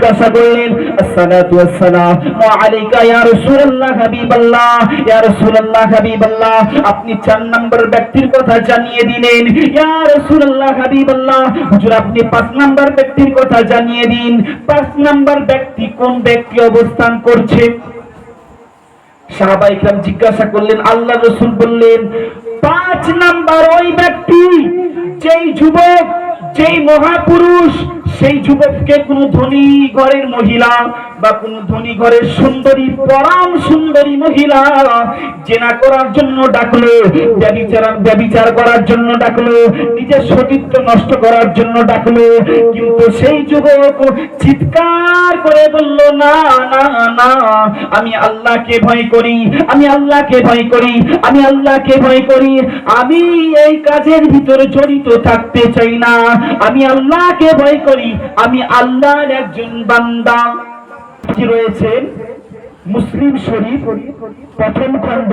জিজ্ঞাসা করলেন আপনি চার নম্বর ব্যক্তির কথা জানিয়ে দিলেন। আপনি পাঁচ নম্বর ব্যক্তির কথা জানিয়ে দিন। পাঁচ নম্বর ব্যক্তি কোন ব্যক্তি অবস্থান করছে? সাহাবা ইকরাম জিজ্ঞাসা করলেন, আল্লাহ রসুল বললেন, পাঁচ নাম্বার ওই ব্যক্তি, যেই যুবক, যেই মহাপুরুষ সেই যুবককে কোনো ধনী ঘরের মহিলা বা কোন ধনী ঘরের সুন্দরী পরাম সুন্দরী মহিলা জেনা করার জন্য ডাকলো, ব্যবিচার ব্যবিচার করার জন্য ডাকলো, নিজের সতীত্ব নষ্ট করার জন্য ডাকলো, কিন্তু সেই যুবক চিৎকার করে বলল, না না না, আমি আল্লাহকে ভয় করি, আমি আল্লাহকে ভয় করি, আমি আল্লাহকে ভয় করি, আমি এই কাজের ভিতরে জড়িত থাকতে চাই না, আমি আল্লাহকে ভয় করি, আমি আল্লাহর একজন বান্দা। কি রয়েছে। মুসলিম শরীফ, প্রথম খণ্ড,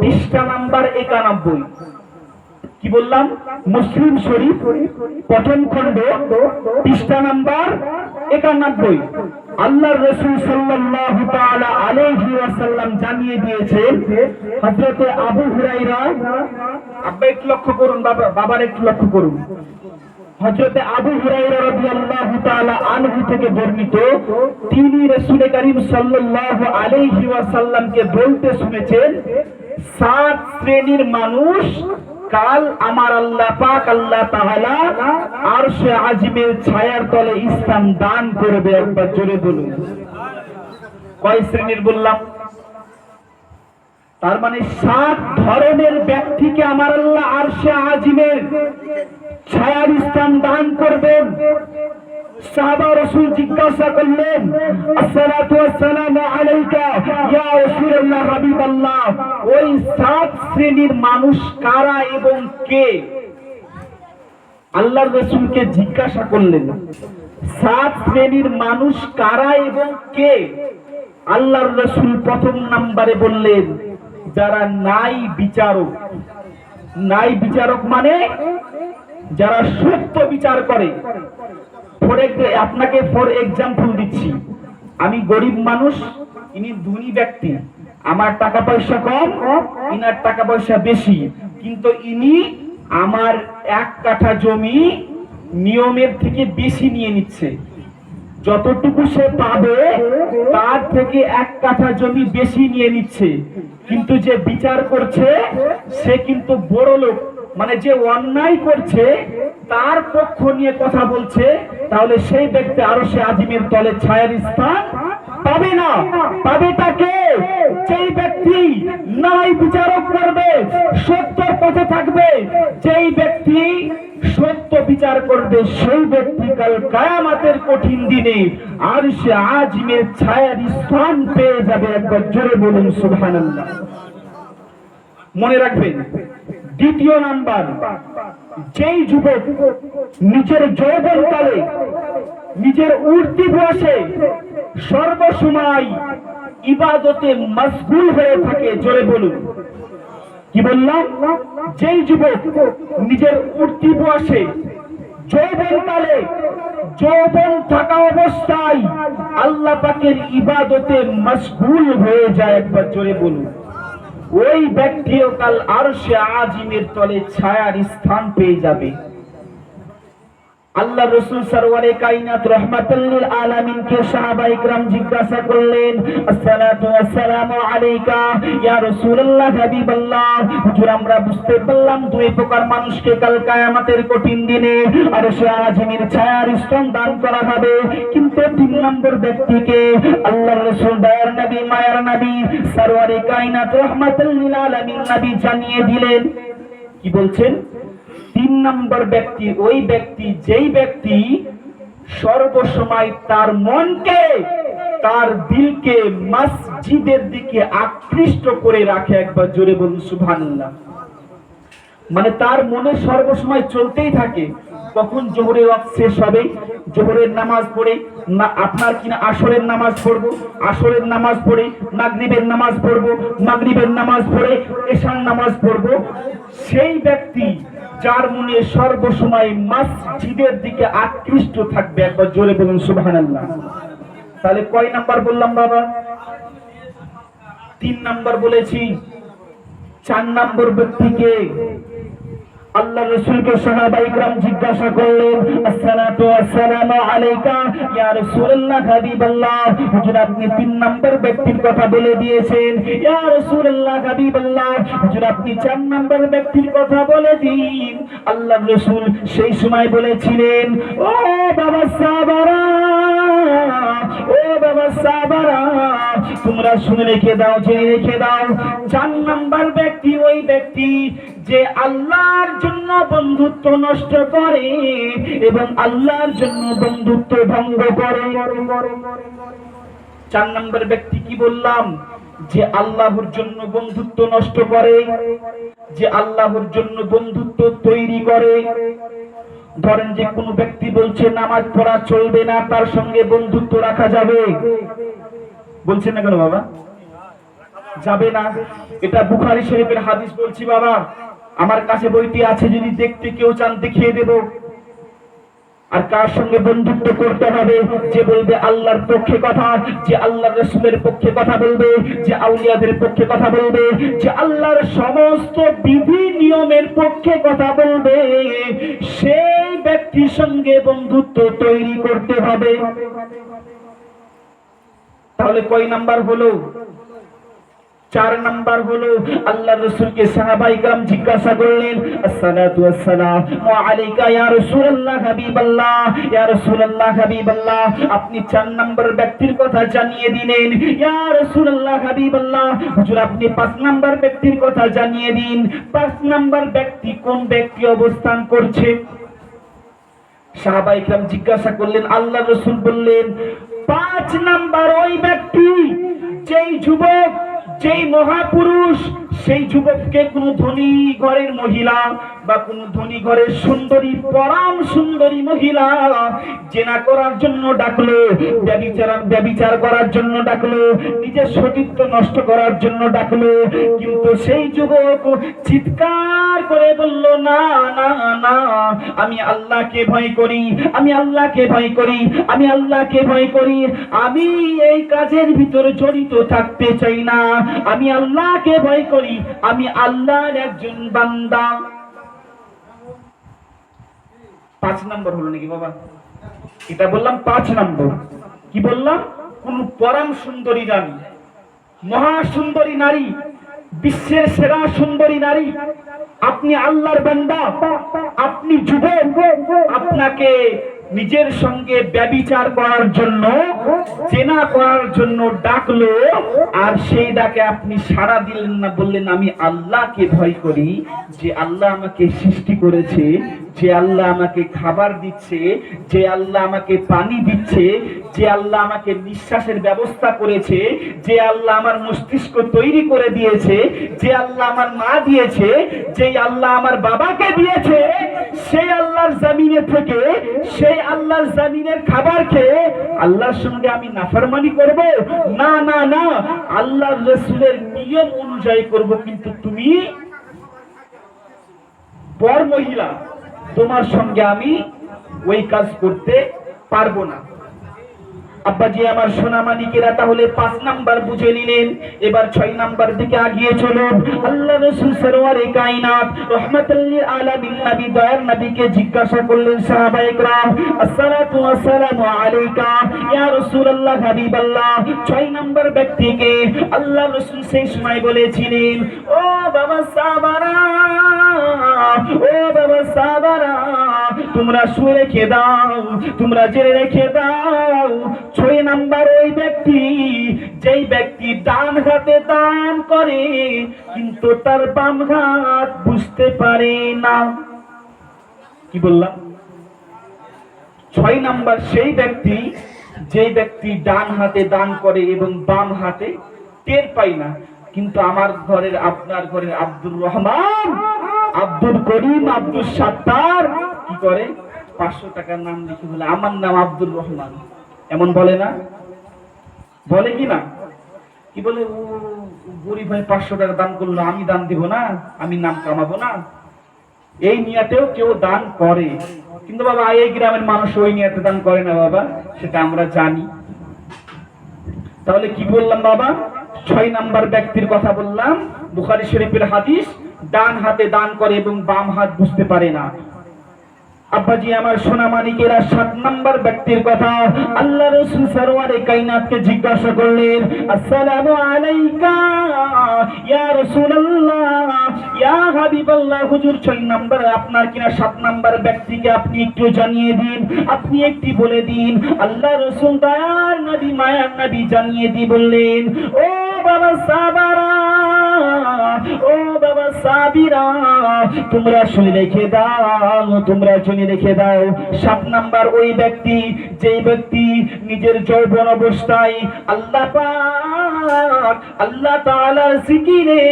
পৃষ্ঠা নাম্বার একানব্বই। কি বললাম? মুসলিম শরীফ, প্রথম খণ্ড, পৃষ্ঠা নাম্বার একানব্বই। আল্লাহ রসুল সাল্লাল্লাহু তাআলা আলাইহি ওয়াসাল্লাম জানিয়ে দিয়েছেন, হযরতে আবু হুরায়রা, আব্বা একটু লক্ষ্য করুন, বাবা, বাবার একটু লক্ষ্য করুন। হযরতে আবু থেকে বর্ণিত, তিনি করিম বলতে শুনেছেন, সাত শ্রেণির মানুষ, কাল আমার আল্লাহ পাক আল্লাহ আজিমের ছায়ার তলে ইসলাম দান করবে, একবার জোরে বলুন। কয় শ্রেণির বললাম? তার মানে সাত ধরনের ব্যক্তিকে আমার আল্লাহ আরশে আজিমের ছায়ার স্থান দান করবেন। রাসূল জিজ্ঞাসা করলেন আলাইকা হাবিবাল্লাহ, ওই সাত শ্রেণির মানুষ কারা এবং কে? আল্লাহর রাসূলকে জিজ্ঞাসা করলেন, সাত শ্রেণির মানুষ কারা এবং কে? আল্লাহর রাসূল প্রথম নাম্বারে বললেন, যারা নাই বিচারক। নাই বিচারক মানে যারা সত্য বিচার করে ফর আপনাকে ফর এক্সাম্পল দিচ্ছি। আমি গরিব মানুষ, ইনি ধনী ব্যক্তি। আমার টাকা পয়সা কম, ইনার টাকা পয়সা বেশি। কিন্তু ইনি আমার এক কাঠা জমি নিয়মের থেকে বেশি নিয়ে নিচ্ছে। যতটুকু সে পাবে, তার থেকে এক কাঠা জমি বেশি নিয়ে নিচ্ছে। কিন্তু যে বিচার করছে, সে কিন্তু বড় লোক মানে যে অন্যায় করছে, তার পক্ষ নিয়ে কথা বলছে, তাহলে সেই ব্যক্তি আরও সে আজিমের তলে ছায়ার স্থান পাবে না। পাবে তাকে। যেই ব্যক্তি নাই বিচারক করবে, সত্যের পথে থাকবে, যেই ব্যক্তি সত্য বিচার করবে, সেই ব্যক্তি কাল কায়ামাতের কঠিন দিনে আর সে আজিমের ছায়ার স্থান পেয়ে যাবে। একবার জোরে বলুন, সুবহানাল্লাহ। মনে রাখবেন দ্বিতীয় নাম্বার, যেই যুবক নিজের যৌবন কালে নিজের উর্তি বয়সে সর্বসময় ইবাদতে মশগুল হয়ে থাকে, জোরে বলুন। কি বললাম? যেই যুবক নিজের উর্তি বয়সে যৌবন কালে যৌবন থাকা অবস্থায় আল্লাহ পাকের ইবাদতে মশগুল হয়ে যায়, একবার জোরে বলুন। ওই ব্যক্তিও কাল আরশে আজিমের তলে ছায়ার স্থান পেয়ে যাবে। আল্লাহ রসুল সরওয়ারে কাইনাত রহমাতুল্লিল আলামিনকে সাহাবা ইকরাম জিজ্ঞাসা করলেন, আসসালাতু ওয়াসসালামু আলাইকা, ইয়া রাসূলুল্লাহ হাবিবাল্লাহ। হুজুর, আমরা বুঝতে পারলাম দুই প্রকার মানুষকে কাল কিয়ামতের কঠিন দিনে আর সে আজিমের ছায়ার স্থান দান করা হবে। কিন্তু তিন নম্বর ব্যক্তিকে আল্লাহ রসুল দয়ার নবী, মায়ার নবী, সরওয়ারে কাইনাত রহমাতুল্লিল আলামিন নবী জানিয়ে দিলেন। কি বলছেন? তিন নম্বর ব্যক্তি, ওই ব্যক্তি, যেই ব্যক্তি সর্বসময় তার মনকে, তার দিলকে মসজিদের দিকে আকৃষ্ট করে রাখে একবার জোরে বলুন, সুবহানাল্লাহ। মানে তার মনে সর্বসময় চলতেই থাকে, কখন জোহরের ওয়াক্ত শেষ হবে, জোহরের নামাজ পড়ে, না আপনার কিনা আসরের নামাজ পড়ব, আসরের নামাজ পড়ে, মাগরিবের নামাজ পড়ব, মাগরিবের নামাজ পড়ে, এশার নামাজ পড়ব, সেই ব্যক্তি যার মনে সর্বসময় মসজিদের দিকে আকৃষ্ট থাকবে একবার জোরে বলুন, সুবহানাল্লাহ। তাহলে কয় নাম্বার বললাম বাবা? তিন নাম্বার বলেছি, চার নম্বর ব্যক্তিকে আল্লাহ রসুলকে সাহাবা ইকরাম জিজ্ঞাসা করলেন, আসসালাতু আসসালামু আলাইকা, ইয়া রাসূলুল্লাহ হাবিবাল্লাহ। হুজুর, আপনি তিন নম্বর ব্যক্তির কথা বলে দিয়েছেন। ইয়া রাসূলুল্লাহ হাবিবাল্লাহ। হুজুর, আপনি চার নম্বর ব্যক্তির কথা বলে দিন। আল্লাহ রসুল সেই সময় বলেছিলেন, ও বাবা সাবারা ও বাবা সাবারা তোমরা শুনে রেখে দাও, জেনে রেখে দাও, চার নাম্বার ব্যক্তি ওই ব্যক্তি যে আল্লাহর জন্য বন্ধুত্ব নষ্ট করে এবং আল্লাহর জন্য বন্ধুত্ব ভঙ্গ করে। চার নম্বর ব্যক্তি কি বললাম? যে আল্লাহর জন্য বন্ধুত্ব নষ্ট করে, যে আল্লাহর জন্য বন্ধুত্ব তৈরি করে। ধরেন যে কোনো ব্যক্তি বলছে, নামাজ পড়া চলবে না, তার সঙ্গে বন্ধুত্ব রাখা যাবে। বলছেন না কেন বাবা? যাবে না। এটা বুখারি শরীফের হাদিস বলছি বাবা। আমার কাছে বইটি আছে, যদি দেখতে কেউ চান দেখিয়ে দেব। আর কার সঙ্গে বন্ধুত্ব করতে হবে? যে বলবে আল্লাহর পক্ষে কথা, যে আল্লাহর রসুলের পক্ষে কথা বলবে, যে আউলিয়াদের পক্ষে কথা বলবে, যে আল্লাহর সমস্ত বিধি নিয়মের পক্ষে কথা বলবে, সেই ব্যক্তির সঙ্গে বন্ধুত্ব তৈরি করতে হবে। তাহলে কয় নাম্বার হলো? চার নাম্বার হলো আল্লাহ রসুলকে সাহাবাই গ্রাম জিজ্ঞাসা করলেন আসসালামু হাবিবাল্লাহ। হাবিবাল্লাহ, আপনি চার নাম্বার ব্যক্তির কথা জানিয়ে দিলেন। হাবিবাল্লাহ, হুজুর আপনি পাঁচ নাম্বার ব্যক্তির কথা জানিয়ে দিন। পাঁচ নাম্বার ব্যক্তি কোন ব্যক্তি অবস্থান করছে? সাহাবা ইকরাম জিজ্ঞাসা করলেন আল্লাহ রসুল বললেন, পাঁচ নাম্বার ওই ব্যক্তি যেই যুবক যেই মহাপুরুষ, সেই যুবককে কোনো ধনী ঘরের মহিলা বা কোনো ধনী ঘরের সুন্দরী পরাম সুন্দরী মহিলা জেনা করার জন্য ডাকলো, ব্যবিচার ব্যবিচার করার জন্য ডাকলো, নিজের সতীত্ব নষ্ট করার জন্য ডাকলো, কিন্তু সেই যুবক চিৎকার করে বলল, না না না, আমি আল্লাহকে ভয় করি, আমি আল্লাহকে ভয় করি, আমি আল্লাহকে ভয় করি, আমি এই কাজের ভিতরে জড়িত থাকতে চাই না, আমি আল্লাহকে ভয় করি, আমি আল্লাহর একজন বান্দা। পাঁচ নম্বর হলো নাকি বাবা? এটা বললাম পাঁচ নম্বর। কি বললাম? কোন পরম সুন্দরী রানী, মহা সুন্দরী নারী বিশ্বের সেরা সুন্দরী নারী। আপনি আল্লাহর বান্দা। আপনি যুবক। আপনাকে নিজের সঙ্গে ব্যবিচার করার জন্য, চেনা করার জন্য ডাকলো। আর সেই ডাকে আপনি সাড়া দিলেন না, বললেন, আমি আল্লাহকে ভয় করি যে আল্লাহ আমাকে সৃষ্টি করেছে যে আল্লাহ আমাকে খাবার দিচ্ছে, যে আল্লাহ আমাকে পানি দিচ্ছে, যে আল্লাহ আমাকে নিঃশ্বাসের ব্যবস্থা করেছে, যে আল্লাহ আমার মস্তিষ্ক তৈরি করে দিয়েছে, যে আল্লাহ আমার মা দিয়েছে যে আল্লাহ আমার বাবাকে দিয়েছে, সেই আল্লাহর জামিনে থেকে সেই আল্লাহর জামিনের খাবার খেয়ে আল্লাহর সঙ্গে আমি নাফারমানি করব? না না না, আল্লাহর রসুলের নিয়ম অনুযায়ী করব, কিন্তু তুমি পর মহিলা। তোমার সঙ্গে আমি ওই কাজ করতে পারব না। আব্বাজি, আমার সোনামানিকেরা তাহলে পাঁচ নাম্বার বুঝে নিলেন। এবার ছয় নাম্বার দিকে আগিয়ে চলুন। আল্লাহ রসুল সরোয়ারে কাইনাত নবী, দয়ার নবীকে জিজ্ঞাসা করলেন আসসালাতু ওয়াসসালামু আলাইকা? ইয়া রাসূলুল্লাহ, হাবিবাল্লাহ। ছয় নাম্বার ব্যক্তিকে আল্লাহ রসুল সেই সময় বলেছিলেন, ও বাবা ও বাবা তোমরা শুয়ে রেখে দাও, তোমরা জেনে রেখে দাও। ছয় নাম্বার ওই ব্যক্তি, যেই ব্যক্তি ডান হাতে দান করে, কিন্তু তার বাম হাত বুঝতে পারে না। কি বললাম? ছয় নাম্বার সেই ব্যক্তি, যেই ব্যক্তি ডান হাতে দান করে এবং বাম হাতে টের পায় না, কিন্তু আমার ঘরের, আপনার ঘরের আব্দুর রহমান আব্দুল করিম আব্দুল সাত্তার। কি করে? পাঁচশো টাকার নাম লিখে বলে, আমার নাম আব্দুল রহমান। এমন বলে না? বলে কি না? কি বলে? ও, গরিব ভাই পাঁচশো টাকা দান করল, আমি দান দিব না, আমি নাম কামাবো না। এই নিয়াতেও কেউ দান করে। কিন্তু বাবা, এই গ্রামের মানুষ ওই নিয়াতে দান করে না বাবা, সেটা আমরা জানি। তাহলে কি বললাম বাবা? ছয় নাম্বার ব্যক্তির কথা বললাম, বুখারী শরীফের হাদিস। ডান হাতে দান করে এবং বাম হাত বুঝতে পারে না। আব্বাজি, আমার সোনা মানিকেরা সাত ব্যক্তির কথা আল্লাহ রসুল কাইনাতকে জিজ্ঞাসা করলেন আলাইকা, ইয়া ইয়া হাবিবাল্লাহ? হুজুর, ছয় আপনার কিনা সাত ব্যক্তিকে আপনি একটু জানিয়ে দিন, আপনি একটি বলে দিন। আল্লাহ রসুল দয়ার মায়ার জানিয়ে দি বললেন, ও বাবা সাবারা ও বাবা সাবিরা তোমরা শুনে রেখে দাও, তোমরা শুনে রেখে দাও। সাত নাম্বার ওই ব্যক্তি যেই ব্যক্তি নিজের যৌবন অবস্থায় আল্লাহ আল্লাহ তাআলার জিকিরে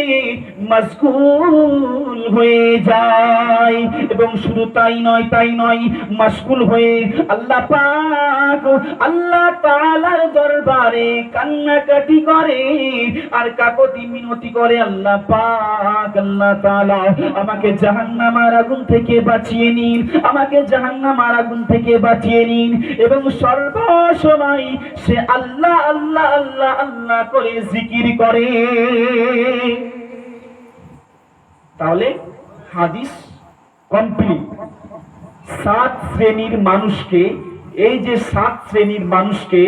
মশগুল হয়ে যায়। এবং শুধু তাই নয় তাই নয়, মশগুল হয়ে আল্লাহ পাক, আল্লাহ তাআলার দরবারে কান্নাকাটি করে, আর কাকতি মিনতি করে আল্লাহ পাক, আল্লাহ তাআলা আমাকে জাহান্নামের আগুন থেকে বাঁচিয়ে নিন, আমাকে জাহান্নামের আগুন থেকে বাঁচিয়ে নিন। এবং সর্বসময় সে আল্লাহ আল্লাহ আল্লাহ আল্লাহ করে জিকির করে। তাহলে হাদিস কমপ্লিট সাত শ্রেণির মানুষকে, এই যে সাত শ্রেণির মানুষকে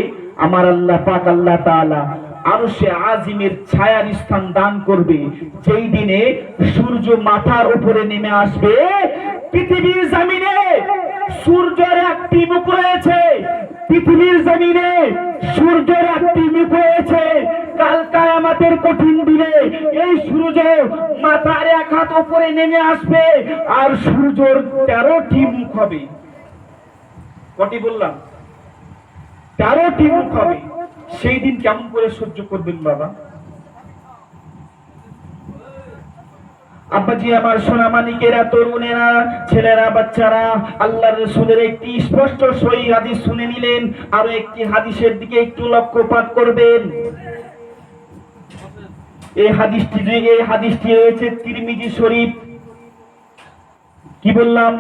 আমার আল্লাহ পাক আল্লাহ তাআলা আরও সে আজিমের ছায়ার স্থান দান করবে। যেই দিনে সূর্য মাথার উপরে নেমে আসবে, পৃথিবীর জমিনে সূর্যের একটি মুখ রয়েছে। পৃথিবীর জমিনে সূর্যের একটি মুখ হয়েছে। কাল কায়ামাতের কঠিন দিনে এই সূর্য মাথার এক হাত উপরে নেমে আসবে আর সূর্যর তেরোটি মুখ হবে। কটি বললাম? তেরোটি মুখ হবে। সেই দিন কেমন করে সহ্য করবেন বাবা? আব্বাজি, আমার সোনা মানিকেরা তরুণেরা, ছেলেরা, বাচ্চারা আল্লাহ রসুলের একটি স্পষ্ট সহি হাদিস শুনে নিলেন, আরও একটি হাদিসের দিকে একটু লক্ষ্যপাত করবেন। এই হাদিসটি এই হাদিসটি রয়েছে তিরমিজি শরীফ। কি বললাম?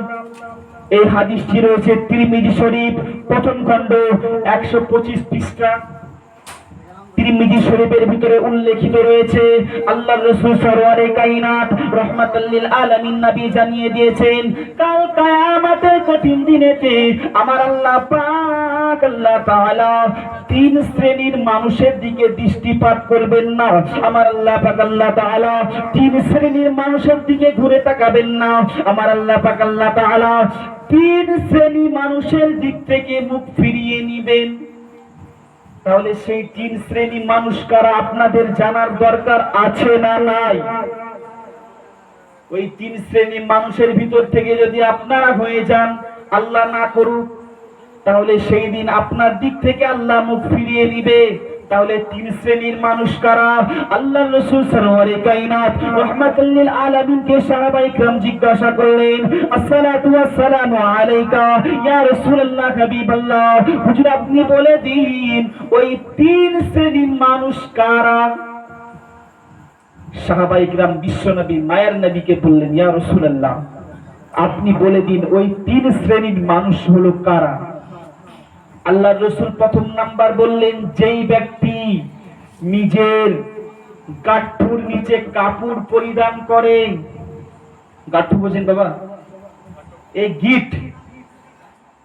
এই হাদিসটি রয়েছে তিরমিজি শরীফ, প্রথম খণ্ড একশো পঁচিশ পৃষ্ঠা। তিরমিজি শরীফের ভিতরে উল্লেখিত রয়েছে আল্লাহ রসুল কাইনাত রহমাতুল্লিল জানিয়ে দিয়েছেন, কাল কঠিন দিনেতে আমার আল্লাহ পাক আল্লাহ তাআলা তিন শ্রেণির মানুষের দিকে দৃষ্টিপাত করবেন না। আমার আল্লাহ পাক আল্লাহ তাআলা তিন শ্রেণির মানুষের দিকে ঘুরে তাকাবেন না। আমার আল্লাহ পাক আল্লাহ তাআলা তিন শ্রেণি মানুষের দিক থেকে মুখ ফিরিয়ে নিবেন। তাহলে সেই তিন শ্রেণি মানুষ কারা আপনাদের জানার দরকার আছে না নাই? ওই তিন শ্রেণি মানুষের ভিতর থেকে যদি আপনারা হয়ে যান, আল্লাহ না করুক, তাহলে সেই দিন আপনার দিক থেকে আল্লাহ মুখ ফিরিয়ে নিবে। তাহলে তিন শ্রেণীর মানুষ কারা আল্লাহ রসুল সরওয়ারে কায়নাত রহমাতুল্লিল আলামিনকে সাহাবায়ে کرام জিজ্ঞাসা করলেন আসসালাতু ওয়াসসালামু আলাইকা ইয়া রাসূলুল্লাহ হাবিবাল্লাহ হুজুর আপনি বলে দিন ওই তিন শ্রেণীর মানুষ কারা সাহাবায়ে کرام বিশ্বনবী মায়ের নবীকে বললেন ইয়া রাসূলুল্লাহ আপনি বলে দিন ওই তিন শ্রেণীর মানুষ হলো কারা আল্লাহ রসুল প্রথম নাম্বার বললেন, যেই ব্যক্তি নিজের গাঠুর নিচে কাপড় পরিধান করে গাঠু বোঝেন বাবা। এই গিট,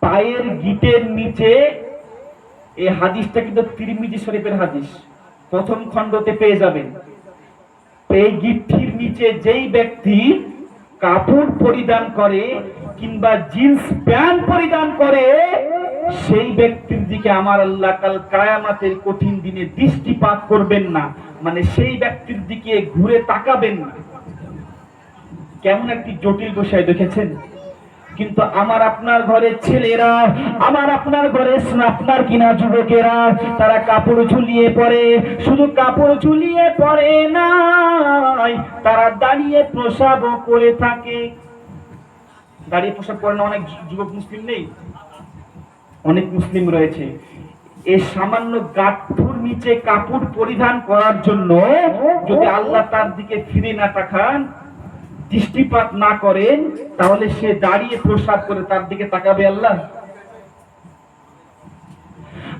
পায়ের গিটের নিচে, এই হাদিসটা কিন্তু তিরমিজি শরীফের হাদিস। প্রথম খণ্ডতে পেয়ে যাবেন। এই গিটটির নিচে যেই ব্যক্তি কাপড় পরিধান করে কিংবা জিন্স প্যান্ট পরিধান করে সেই ব্যক্তির দিকে আমার আল্লাহ কাল কায়ামাতের কঠিন দিনে দৃষ্টিপাত করবেন না। মানে সেই ব্যক্তির দিকে ঘুরে তাকাবেন না। কেমন একটি জটিল বিষয় দেখেছেন? কিন্তু আমার আপনার ঘরের ছেলেরা, আমার আপনার ঘরের আপনার কিনা যুবকেরা, তারা কাপড় ঝুলিয়ে পড়ে শুধু কাপড় ঝুলিয়ে পড়ে নাই, তারা দাঁড়িয়ে প্রসাব করে থাকে। দাঁড়িয়ে প্রসাব করে না, অনেক যুবক মুসলিম নেই? অনেক মুসলিম রয়েছে। এই সামান্য গাঠুর নিচে কাপড় পরিধান করার জন্য যদি আল্লাহ তার দিকে ফিরে না তাকান, দৃষ্টিপাত না করেন, তাহলে সে দাঁড়িয়ে প্রসাদ করে তার দিকে তাকাবে আল্লাহ।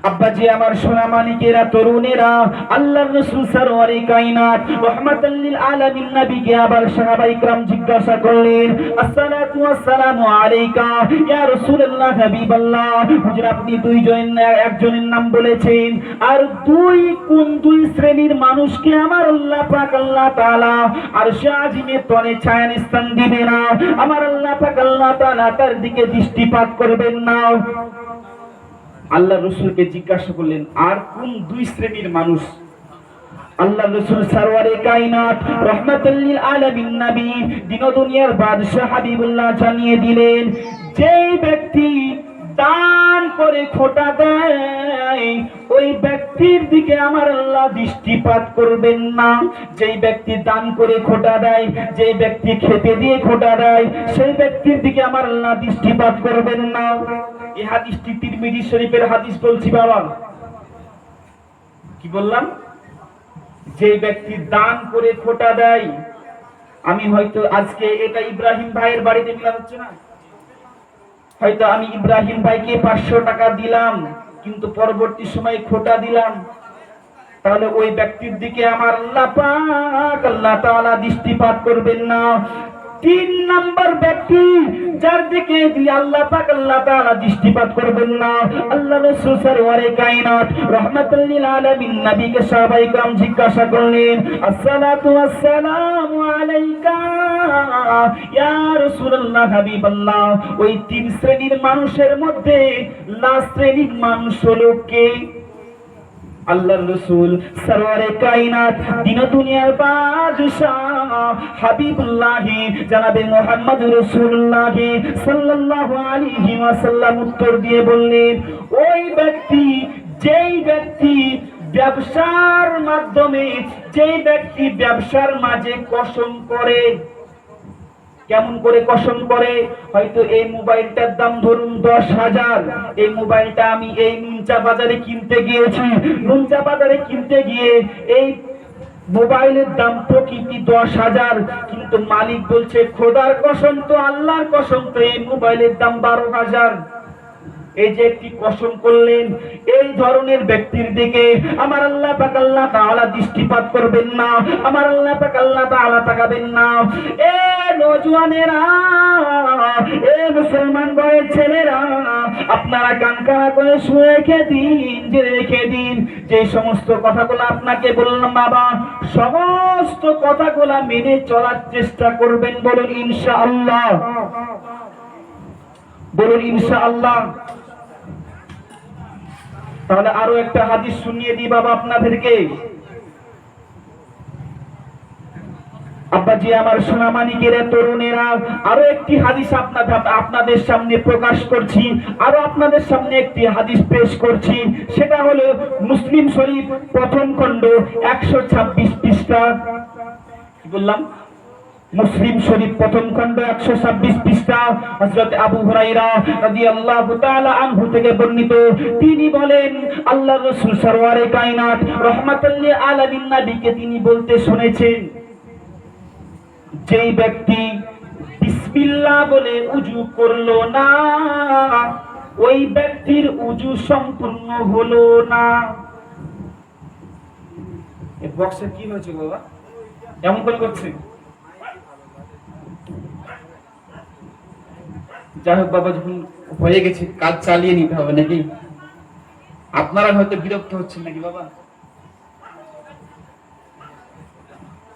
আব্বাজি, আমার সোনা মানিকেরা তরুণেরা, আল্লাহর রাসূল সরওয়ারে কায়নাত, রাহমাতাল লিল আলামিন নবীকে আবার সাহাবা ইকরাম জিজ্ঞাসা করলেন, আসসালাতু ওয়াসসালামু আলাইকা, ইয়া রাসূলুল্লাহ হাবিবাল্লাহ। হুজুর, আপনি দুইজন, একজনের নাম বলেছেন, আর দুই কোন দুই শ্রেণির মানুষকে আমার আল্লাহ পাক, আল্লাহ তাআলা আর শাহিমে তনে ছায়ান স্থান দিবে না। আমার আল্লাহ পাক, আল্লাহ তাআলা তার দিকে দৃষ্টিপাত করবেন না। আল্লাহ রসুলকে জিজ্ঞাসা করলেন, আর কোন দুই শ্রেণির মানুষ? আল্লাহ রসুল, সারওয়ারে রহমাতুল্লিল আলামিন নবী। দিন দুনিয়ার বাদশাহ হাবিবুল্লাহ জানিয়ে দিলেন, যেই ব্যক্তি দান করে খোটা দেয়, ওই ব্যক্তির দিকে আমার আল্লাহ দৃষ্টিপাত করবেন না। যেই ব্যক্তি দান করে খোটা দেয়, যেই ব্যক্তি খেতে দিয়ে খোটা দেয়, সেই ব্যক্তির দিকে আমার আল্লাহ দৃষ্টিপাত করবেন না। এই হাদিসটি তিরমিজি শরীফের হাদিস বলছি বাবা কি বললাম? যে ব্যক্তি দান করে খোটা দেয়, আমি হয়তো আজকে এটা ইব্রাহিম ভাইয়ের বাড়িতে হচ্ছে না? হয়তো আমি ইব্রাহিম ভাইকে পাঁচশো টাকা দিলাম, কিন্তু পরবর্তী সময় খোটা দিলাম। তাহলে ওই ব্যক্তির দিকে আমার আল্লাহ পাক, আল্লাহ তাআলা দৃষ্টিপাত করবেন না। তিন নাম্বার ব্যক্তি যার দিকে দিয়ে আল্লাহ পাক আল্লাহ তাআলা দৃষ্টিপাত করবেন না আল্লাহ রাসূল সরওয়ারে কায়নাত রাহমাতুল লিল আলামিন নবীকে সাহাবায়ে کرام জিজ্ঞাসা করলেন আসসালাতু ওয়াসসালামু আলাইকা ইয়া রাসূলুল্লাহ হাবিবাল্লাহ ওই তিন শ্রেণীর মানুষের মধ্যে লাস্ট শ্রেণীর মানুষ হলো কে আল্লাহর রসুল, সরওয়ারে কায়নাত, দিন দুনিয়ার বাদশাহ, হাবিবুল্লাহ, জানাবে মুহাম্মদ রাসূলুল্লাহ সাল্লাল্লাহু আলাইহি ওয়াসাল্লাম উত্তর দিয়ে বললেন, ওই ব্যক্তি, যেই ব্যক্তি ব্যবসার মাধ্যমে, যেই ব্যক্তি ব্যবসার মাঝে কসম করে কেমন করে কসম করে? হয়তো এই মোবাইলটার দাম ধরুন দশ হাজার। এই মোবাইলটা আমি এই নুনচা বাজারে কিনতে গিয়েছি। নুনচা বাজারে কিনতে গিয়ে এই মোবাইলের দাম প্রকৃতি দশ হাজার। কিন্তু মালিক বলছে, খোদার কসম তো, আল্লাহর কসম তো এই মোবাইলের দাম বারো হাজার। এই যে একটি কসম করলেন, এই ধরনের ব্যক্তির দিকে আমার আল্লাহ দৃষ্টিপাত করবেন না, আমার আল্লাহ তাকাবেন না। এ নওজওয়ানেরা এ মুসলমান বয়ের ছেলেরা, আপনারা কান করে শুয়ে দিন যে রেখে দিন, যে সমস্ত কথাগুলো আপনাকে বললাম বাবা, সমস্ত কথাগুলো মেনে চলার চেষ্টা করবেন বলুন ইনশাআল্লাহ। বলুন ইনশাআল্লাহ। তাহলে আরও একটা হাদিস শুনিয়ে দিই বাবা আপনাদেরকে। আব্বাজি, আমার সোনামানিকের তরুণেরা, আরও একটি হাদিস আপনাদের আপনাদের সামনে প্রকাশ করছি, আরও আপনাদের সামনে একটি হাদিস পেশ করছি, সেটা হলো মুসলিম শরীফ প্রথম খণ্ড একশো ছাব্বিশ পৃষ্ঠা। বললাম? মুসলিম শরীফ প্রথম খণ্ড একশো ছাব্বিশ পৃষ্ঠা হজরত আবু হুরাইরা রাদিয়াল্লাহু তাআলা আনহু থেকে বর্ণিত। তিনি বলেন আল্লাহ রাসূল সরওয়ারে কায়নাত রহমাতুল্লিল আলামিন নবীকে তিনি বলতে শুনেছেন, যেই ব্যক্তি বিসমিল্লাহ বলে উজু করল না, ওই ব্যক্তির উজু সম্পূর্ণ হলো না। বক্সে কি হয়েছে বাবা? এমন করে করছে? যাই হোক বাবা, যখন হয়ে গেছে, কাজ চালিয়ে নিতে হবে নাকি? আপনারা হয়তো বিরক্ত হচ্ছেন নাকি বাবা?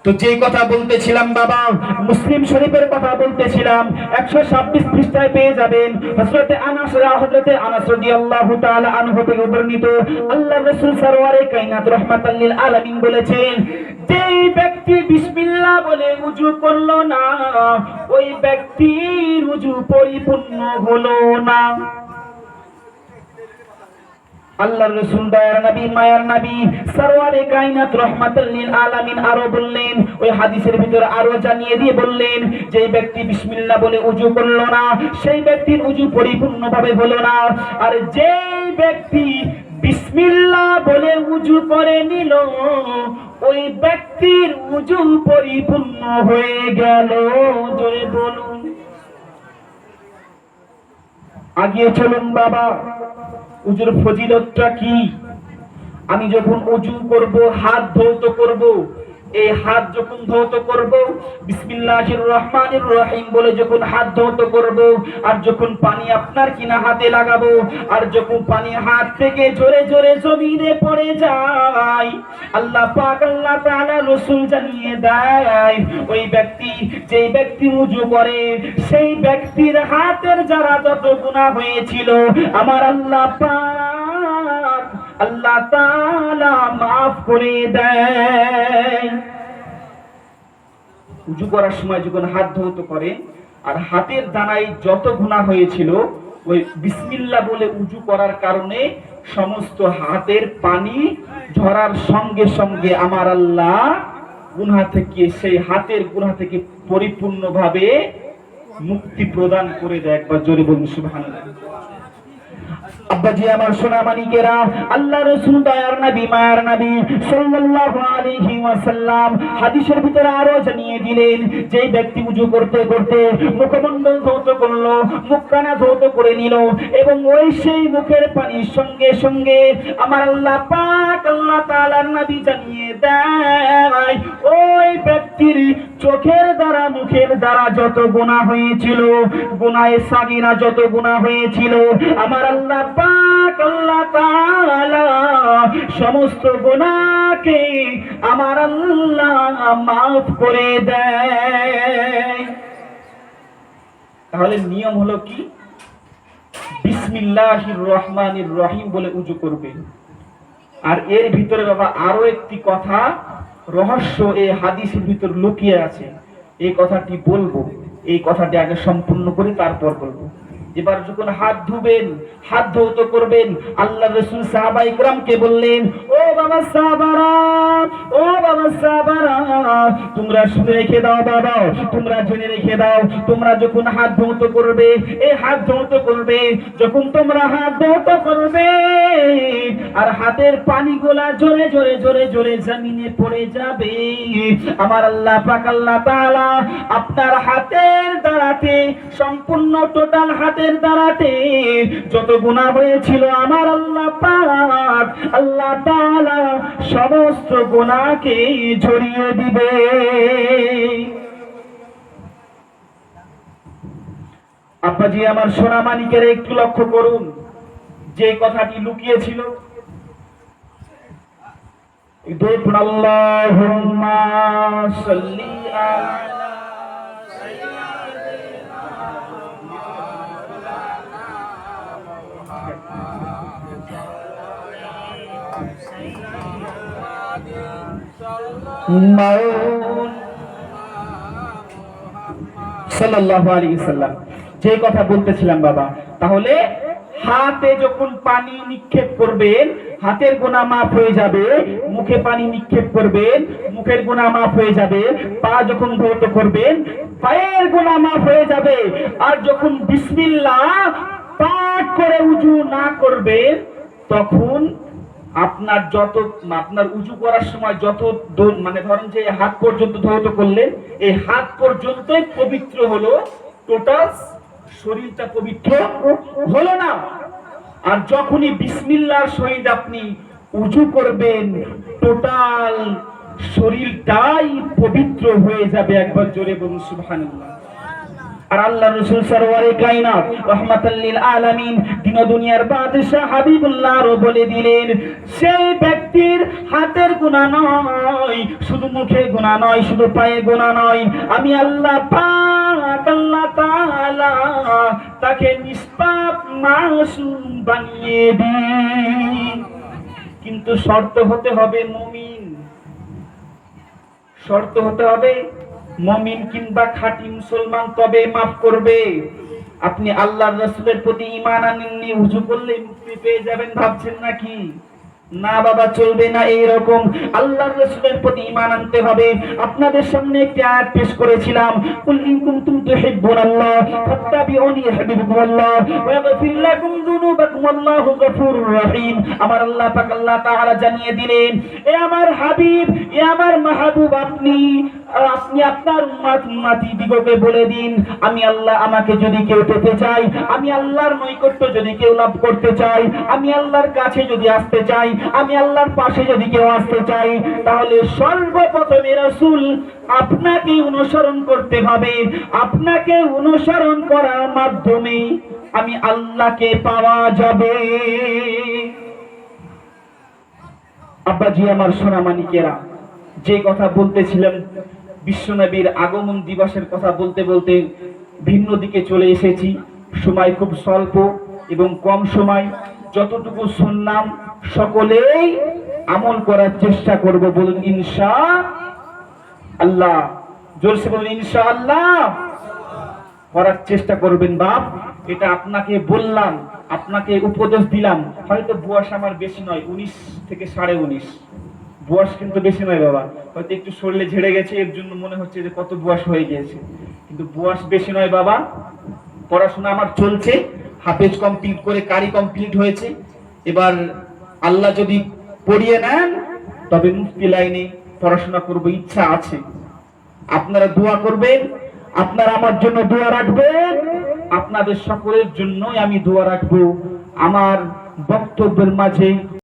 তো যেই কথা বলতেছিলাম বাবা, মুসলিম শরীফের কথা বলতেছিলাম, একশো ছাব্বিশ পৃষ্ঠায় পেয়ে যাবেন। হজরতে আনাস হজরতে আনাস রাদিয়াল্লাহু তাআলা আনহু থেকে আল্লাহ আলামিন বলেছেন, যেই ব্যক্তি বিসমিল্লাহ বলে উজু করল না, ওই ব্যক্তির উজু পরিপূর্ণ হলো না। আল্লাহর রাসূল, দয়ার নবী, মায়ার নবী, সরওয়ারে কায়নাত রাহমাতুল লিল আলামিন আরও বললেন, ওই হাদিসের ভিতরে আরও জানিয়ে দিয়ে বললেন যে ব্যক্তি বিসমিল্লাহ বলে উজু করল না, সেই ব্যক্তির উজু পরিপূর্ণভাবে হলো না, আর যেই ব্যক্তি বিসমিল্লাহ বলে উজু করে নিল, ওই ব্যক্তির উজু পরিপূর্ণ হয়ে গেল। জোরে বলুন। আগিয়ে চলুন বাবা। উজুর ফজিলতটা কি? আমি যখন উজু করব হাত ধৌত করব এই হাত যখন ধৌত করব, বিসমিল্লাহির রহমানির রহিম বলে যখন হাত ধৌত করব, আর যখন পানি আপনার কিনা হাতে লাগাবো, আর যখন পানি হাত থেকে জোরে জোরে জমিনে পড়ে যায়, আল্লাহ পাক, আল্লাহ তাআলা রাসূল জানিয়ে দেয়, ওই ব্যক্তি যেই ব্যক্তি উজু করে, সেই ব্যক্তির হাতের যারা যত গুনাহ হয়েছিল, আমার আল্লাহ পাক আল্লাহ তাআলা মাফ করে দেয় উজু করার সময় যখন হাত ধৌত করে, আর হাতের দানায় যত গুনাহ হয়েছিল, ওই বিসমিল্লাহ বলে উজু করার কারণে সমস্ত হাতের পানি ঝরার সঙ্গে সঙ্গে আমার আল্লাহ গুনাহ থেকে, সেই হাতের গুনাহ থেকে পরিপূর্ণভাবে মুক্তি প্রদান করে দেয়। একবার জোরে বলুন, সুবহানাল্লাহ। আব্বাজি আমার সোনা আল্লাহ রসুল দয়ার নবী, মায়ার নবী সাল্লাল্লাহু আলাইহি ওয়াসাল্লাম হাদিসের ভিতরে আরও জানিয়ে দিলেন যে ব্যক্তি করতে করতে মুখমণ্ডল ধৌত মুখখানা ধৌত করে নিল এবং ওই সেই মুখের পানির সঙ্গে সঙ্গে আমার আল্লাহ পাক আল্লাহ তাআলার নবী জানিয়ে দেয়, ওই ব্যক্তির চোখের মুখের দ্বারা যত গুনাহ হয়েছিল, গুনাহে সাগিরা যত গুনাহ হয়েছিল, আমার আল্লাহ পাক, আল্লাহ তাআলা সমস্ত গুনাহকে আমার আল্লাহ মাফ করে দেয়। তাহলে নিয়ম হলো কি? বিসমিল্লাহির রহমানির রহিম বলে উজু করবে আর এর ভিতরে বাবা আরও একটি কথা, রহস্য এই হাদিসের ভিতর লুকিয়ে আছে। এই কথাটি বলব এই কথাটি আগে সম্পূর্ণ করি তারপর বলব। এবার যখন হাত ধুবেন, হাত ধৌত করবেন, আল্লাহ রসুল সাহাবা ইকরামকে বললেন, ও বাবা সাহাবারা, ও বাবা সাহাবারা, তোমরা শুনে রেখে দাও বাবা, তোমরা জেনে রেখে দাও, তোমরা যখন হাত ধৌত করবে এই হাত ধৌত করবে, যখন তোমরা হাত ধৌত করবে, আর হাতের পানিগুলা জোরে জোরে জোরে জোরে জমিনে পড়ে যাবে, আমার আল্লাহ পাক আল্লাহ তাআলা আপনার হাতের দ্বারাতে সম্পূর্ণ টোটাল হাতের দ্বারাতে যত গুনাহ হয়েছিল আমার আল্লাহ পাক, আল্লাহ তাআলা সমস্ত গুনাহকে ঝরিয়ে দিবে। আব্বাজি, আমার সোনা মানিকের একটু লক্ষ্য করুন। যে কথাটি লুকিয়েছিল। দেখুন আল্লাহুম্মা যে কথা বলতেছিলাম বাবা, তাহলে হাতে যখন পানি নিক্ষেপ করবেন, হাতের গোনা মাফ হয়ে যাবে, মুখে পানি নিক্ষেপ করবেন, মুখের গোনা মাফ হয়ে যাবে, পা যখন ধৌত করবেন, পায়ের গোনা মাফ হয়ে যাবে। আর যখন বিসমিল্লাহ পাঠ করে উজু না করবেন, তখন আপনার যত, আপনার উঁচু করার সময় যত মানে ধরেন যে হাত পর্যন্ত ধৌত করলেন, এই হাত পর্যন্তই পবিত্র হলো টোটাল শরীরটা পবিত্র হলো না। আর যখনই বিসমিল্লার সহিত আপনি উঁচু করবেন টোটাল শরীরটাই পবিত্র হয়ে যাবে একবার জোরে বলুন, সুবহানাল্লাহ। আর আল্লাহ রসুল সরওয়ারে কায়নাত, রহমাতাল লিল আলামিন দিন দুনিয়ার বাদশাহ বলে দিলেন, সেই ব্যক্তির হাতের গুনাহ নয়, শুধু মুখে গুনাহ নয়, শুধু পায়ে গুনাহ নয়, আমি আল্লাহ পাক, আল্লাহ তাআলা তাকে নিষ্পাপ মাসুম বানিয়ে দিই। কিন্তু শর্ত হতে হবে মুমিন। শর্ত হতে হবে মমিন কিংবা খাঁটি মুসলমান তবে মাফ করবে। আপনি আল্লাহর রসুলের প্রতি ইমান আনেননি উজু করলে মুক্তি পেয়ে যাবেন ভাবছেন নাকি? না বাবা, চলবে না এইরকম। আল্লাহর রাসূলের প্রতি ঈমান আনতে হবে। আপনাদের সামনে একটি আয়াত পেশ করেছিলাম, কুল ইন কুনতুম তুহিব্বুনাল্লাহ ফাত্তাবিউনি ইউহিব্বুকুমুল্লাহ ওয়া ইয়াগফির লাকুম যুনুবাকুম, আল্লাহু গফুরুর রহিম। আমার আল্লাহ পাক আল্লাহ তাআলা জানিয়ে দিলেন, এ আমার হাবিব, এ আমার মাহবুব আপনি। আপনি আপনার উম্মাত উম্মাতি দিগকে বলে দিন, আমি আল্লাহ আমাকে যদি কেউ পেতে চাই আমি আল্লাহর নৈকট্য যদি কেউ লাভ করতে চাই আমি আল্লাহর কাছে যদি আসতে চাই, আমি আল্লাহর পাশে যদি কেউ আসতে চাই, তাহলে সর্বপ্রথমে রাসূল আপনাকে অনুসরণ করতে হবে। আপনাকে অনুসরণ করার মাধ্যমে আমি আল্লাহকে পাওয়া যাবে। আব্বাজি, আমার সোনামানিকেরা, যে কথা বলতেছিলেন বিশ্বনবীর আগমন দিবসের কথা বলতে বলতে ভিন্ন দিকে চলে এসেছি। সময় খুব স্বল্প এবং কম সময়। যতটুকু শুনলাম, সকলেই আমল করার চেষ্টা করব বলুন, ইনশা আল্লাহ। জোরসে বলুন, ইনশা আল্লাহ। করার চেষ্টা করবেন বাপ, এটা আপনাকে বললাম, আপনাকে উপদেশ দিলাম। হয়তো বয়স আমার বেশি নয়, উনিশ থেকে সাড়ে উনিশ। বয়স কিন্তু বেশি নয় বাবা। হয়তো একটু শরীরে ঝেড়ে গেছে, এর জন্য মনে হচ্ছে যে কত বয়স হয়ে গিয়েছে। কিন্তু বয়স বেশি নয় বাবা। পড়াশোনা আমার চলছে, হাফেজ কমপ্লিট করে কারি কমপ্লিট হয়েছে। এবার আল্লাহ যদি পড়িয়ে নেন, তবে মুক্তি লাইনে পড়াশোনা করব, ইচ্ছা আছে। আপনারা দোয়া করবেন, আপনারা আমার জন্য দোয়া রাখবেন, আপনাদের সকলের জন্যই আমি দোয়া রাখব। আমার বক্তব্যের মাঝে